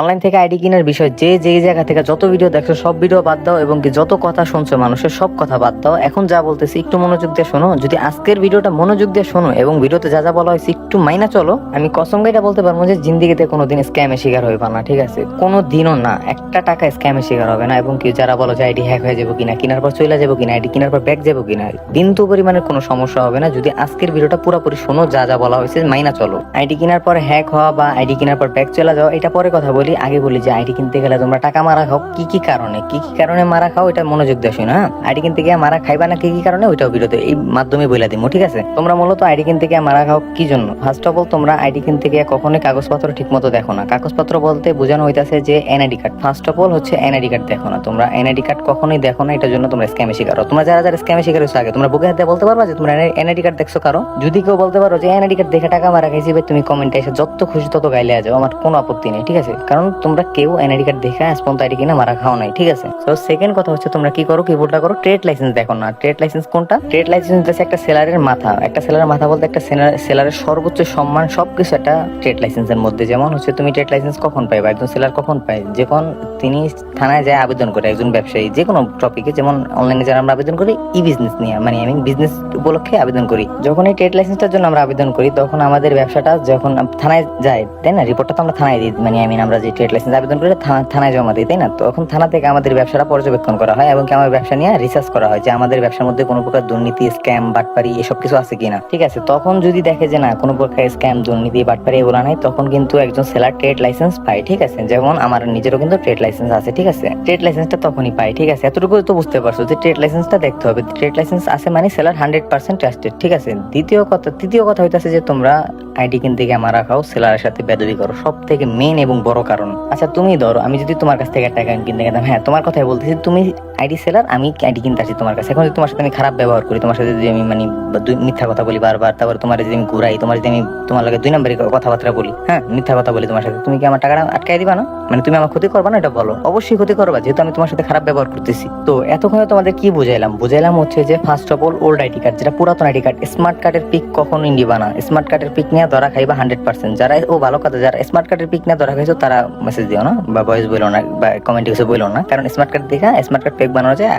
Online থেকে ID কেনার বিষয়, যে যে জায়গা থেকে যত ভিডিও দেখছ, সব ভিডিও বাদ দাও এবং কি যত কথা শুনছো মানুষের, সব কথা বাদ দাও। এখন যা বলতেছি, একটু মনোযোগ দিয়ে শোনো। যদি আজকের ভিডিওটা মনোযোগ দিয়ে শোনো এবং ভিডিওতে যা যা বলা হয়েছে একটু মাইনা চলো, আমি কসম গাইটা বলতে পারব যে জিন্দিগিতে কোনোদিন স্ক্যামের শিকার হইবা না, ঠিক আছে? কোনো দিনও না, একটা টাকা স্ক্যামের শিকার হবে না এবং কি যারা বলো যে আইডি হ্যাক হয়ে যাব কিনা, কেনার পর চলে যাব কিনা, আইডি কেনার পর ব্যাক যাব কিনা বিন্দু পরিমাণের কোনো সমস্যা হবে না। যদি আজকের ভিডিওটা পুরোপুরি শোনো, যা যা বলা হয়েছে, মাইনা চলো। আইডি কেনার পর হ্যাক হওয়া বা আইডি কেনার পর ব্যাক চলে যাওয়া, এটা পরে কথা বলি। আগে বলি যে আইডি কিনতে গেলে তোমরা টাকা মারা খাও। কি কি কারণে? কি কি কারণে মারা খাও? এটা মনোযোগ দিয়ে শোনো হ্যাঁ? আইডি কিনতে গিয়ে মারা খাইবা না কি কি কারণে? ওইটাও ভিডিওতে এই মাধ্যমে বলে দিব ঠিক আছে? তোমরা মূলত আইডি কিনতে গিয়ে মারা খাও কি জন্য? ফার্স্ট অফ অল তোমরা আইডি কিনতে গিয়ে কখনোই কাগজপত্র ঠিক মতো দেখো না। কাগজপত্র বলতে বোঝানো হইতাছে যে NID card. First of all হচ্ছে এনআইডি কার্ড দেখো না। তোমরা এনআইডি কার্ড কখনোই দেখো না, এটার জন্য তোমরা স্ক্যামে শিকার তোমরা যারা যারা স্ক্যামে শিকার হয়েছো আগে, তোমরা বুকে হাতে বলতে পারবা যে তোমরা এনআইডি কার্ড দেখছ কারও? যদি কেউ বলতে পারো যে এনআইডি কার্ড দেখে টাকা মারা খাইছি তুমি কমেন্টে এসে যত খুশি তত গাইলে যাও। আমার কোনো আপত্তি নেই, ঠিক আছে? কারণ তোমরা কেউ এনআইডি কার্ড দেখে আজ পর্যন্ত আইডি কিনা মারা খাও নাই, ঠিক আছে? তো সেকেন্ড কথা হচ্ছে তোমরা কি করো কি কিবোর্ডটা করো ট্রেড লাইসেন্স দেখো না। ট্রেড লাইসেন্স কোনটা? ট্রেড লাইসেন্স হচ্ছে একটা সেলারের মাথা। একটা সেলারের মাথা বলতে একটা সেলারের সর্বোচ্চ সম্মান সবকিছু একটা ট্রেড লাইসেন্সের মধ্যে। যেমন হচ্ছে তুমি ট্রেড লাইসেন্স কখন পাইবা? একজন সেলার কখন পায়? যখন তিনি থানায় যায় আবেদন করে, একজন ব্যবসায়ী যে কোনো টপিকে যেমন অনলাইনে যারা আমরা আবেদন করি ই বিজনেস নিয়ে মানে আমি বিজনেস উপলক্ষে আবেদন করি। যখন এই ট্রেড লাইসেন্সটার জন্য আমরা আবেদন করি, তখন আমাদের ব্যবসাটা যখন থানায় যায়, তাই না? রিপোর্টটা তো আমরা থানায় দিই মানে আই মিন আমরা যে ট্রেড লাইসেন্স আবেদন করি থানায় জমা দিই তাই না? তখন থানা থেকে আমাদের ব্যবসাটা পর্যবেক্ষণ করা হয় এবং আমার ব্যবসা নিয়ে রিসার্চ করা হয় যে আমাদের ব্যবসার মধ্যে কোনো প্রকার দুর্নীতি স্ক্যাম বাটপারি এসব কিছু আছে কিনা। ঠিক আছে, তখন যদি দেখে যে না, কোনো প্রকার স্ক্যাম দুর্নীতি, বাটপারি এগুলো নাই, তখন কিন্তু একজন সেলার ট্রেড লাইসেন্স পায়, ঠিক আছে? যেমন আমার নিজেরও কিন্তু ট্রেড লাইসেন্স আছে, ঠিক আছে? ট্রেড লাইসেন্সটা তখনই পাই ঠিক আছে? এতটুকু তো বুঝতে পারছ যে ট্রেড লাইসেন্সটা দেখতে হবে। ট্রেড লাইসেন্স আছে মানে সেলার হান্ড্রেড পার্সেন্ট ট্রাস্টেড ঠিক আছে? দ্বিতীয় কথা, তৃতীয় কথা হইতাছে যে তোমরা আইডি কিনতে গিয়ে মারা খাও সেলারের সাথে বেদবি করো। সব থেকে মেন এবং বড় কারণ। আচ্ছা তুমি ধরো, আমি যদি তোমার কাছ থেকে একটা কিনতে গেলাম হ্যাঁ তোমার কথাই বলতেছি, তুমি আইডি সেলার আমি আইডি কিনতে আসি তোমার কাছে। এখন যদি তোমার সাথে আমি খারাপ ব্যবহার করি, তোমার সাথে যদি আমি মানে মিথ্যা কথা বলি বারবার, তারপরে তোমার যদি আমি ঘুরাই, তোমার যদি আমি তোমার লাগে দুই নম্বরে কথাবার্তা বলি হ্যাঁ মিথ্যা কথা বলি তোমার সাথে, তুমি কি আমার টাকাটা আটকাই দিবা না? মানে তুমি আমার ক্ষতি করবা না? এটা বলো। অবশ্যই ক্ষতি করবা, যেহেতু আমি তোমার সাথে খারাপ ব্যবহার করতেছি। তো এতক্ষণে তোমাদের কি বুঝাইলাম? বুঝাইলাম হচ্ছে যে first of all old ID card যেটা পুরাতন আইডি কার্ড স্মার্ট কার্ডের পিক কখনোই নিবা না। স্মার্ট কার্ডের পিক নিয়ে ধরা খাইবা হান্ড্রেড পার্সেন্ট যারা ও ভালো কথা, যারা স্মার্ট কার্ডের পিক নিয়ে ধরা খাইছো, তারা মেসেজ দিও না, বা ভয়েস বলো না, বা কমেন্টে কিছু বলো না। কারণ স্মার্ট কার্ড দেখা স্মার্ট কার্ড পেক বানানো যায়